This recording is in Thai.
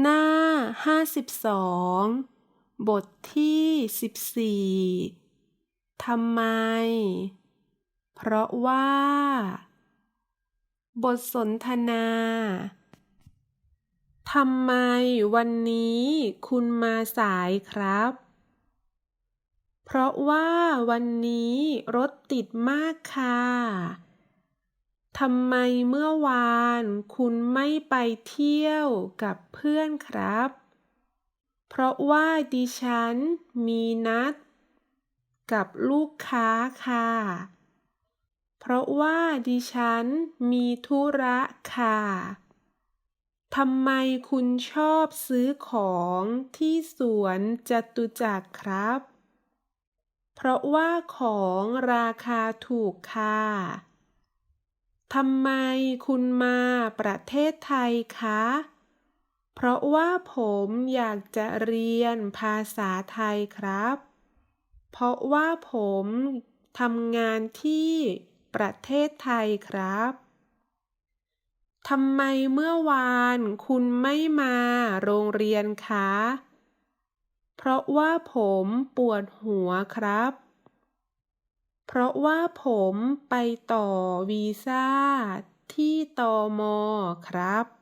หน้าห้าสิบสองบทที่สิบสี่ทำไม เพราะว่า บทสนทนา ทำไมวันนี้คุณมาสายครับ เพราะว่าวันนี้รถติดมากค่ะ ทำไมเมื่อวานคุณไม่ไปเที่ยวกับเพื่อนครับ เพราะว่าดิฉันมีนัด กับลูกค้าค่ะ เพราะว่าดิฉันมีธุระค่ะทำไมคุณชอบซื้อของที่สวนจตุจักรครับ เพราะว่าของราคาถูกค่ะ ทำไมคุณมาประเทศไทยคะ เพราะว่าผมอยากจะเรียนภาษาไทยครับ เพราะว่าผมทำงานที่ประเทศไทยครับทำไมเมื่อวานคุณไม่มาโรงเรียนคะ เพราะว่าผมปวดหัวครับ เพราะว่าผมไปต่อวีซ่าที่ตอมอครับ